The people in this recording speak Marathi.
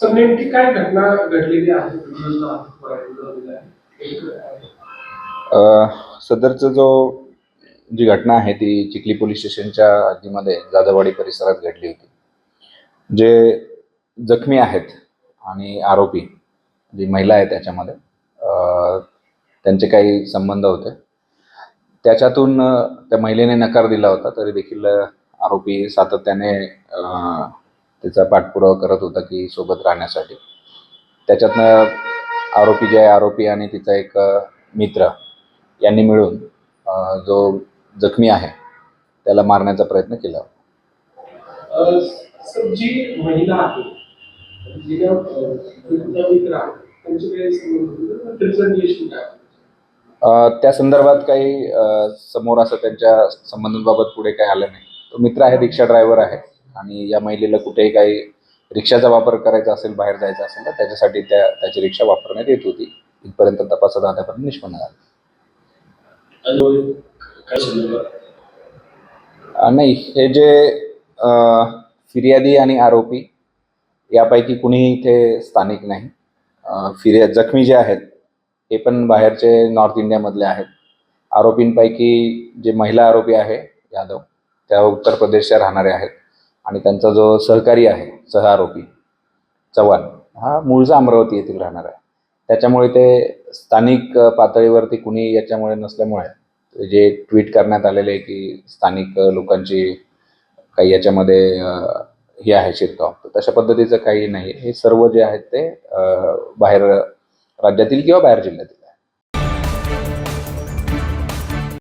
सर नेमकी काय घटना घडलेली आहे? सदरचं जो जी घटना आहे ती चिखली पोलीस स्टेशनच्या हद्दीमध्ये जाधववाडी परिसरात घडली होती. जे जखमी आहेत आणि आरोपी जी महिला आहे त्याच्यामध्ये त्यांचे काही संबंध होते. त्याच्यातून त्या महिलेने नकार दिला होता तरी देखील आरोपी सातत्याने त्याचा पाठपुरावा करत होता की सोबत राहण्यासाठी. त्याच्यातनं आरोपी जे आहे आरोपी आणि तिचा एक मित्र यांनी मिळून जो जखमी आहे त्याला मारण्याचा प्रयत्न केला. त्या संदर्भात काही समोर असं त्यांच्या संबंधांबाबत पुढे काही आलं नाही. तो मित्र आहे रिक्षा ड्रायव्हर आहे. आणि या महिलेला कुठेही काही रिक्षाचा वापर करायचा असेल बाहेर जायचं असेल तर त्याच्यासाठी त्या त्याची रिक्षा वापरण्यात येत होती. इथपर्यंत तपासात आतापर्यंत निष्पन्न झाला. नाही हे जे फिर्यादी आणि आरोपी यापैकी कुणीही इथे स्थानिक नाही. फिर्याद जखमी जे आहेत हे पण बाहेरचे नॉर्थ इंडियामधले आहेत. आरोपींपैकी जे महिला आरोपी आहे यादव त्या उत्तर प्रदेशच्या राहणारे आहेत. आणि त्यांचा जो सहकारी आहे सह आरोपी चव्हाण हा मूळचा अमरावती येथील राहणार आहे. त्याच्यामुळे ते स्थानिक पातळीवरती कुणी याच्यामुळे नसल्यामुळे जे ट्विट करण्यात आलेले आहे की स्थानिक लोकांची काही याच्यामध्ये हे आहे शिरकाव तर तशा पद्धतीचं काही नाही. हे सर्व जे आहेत ते बाहेर राज्यातील किंवा बाहेर जिल्ह्यातील.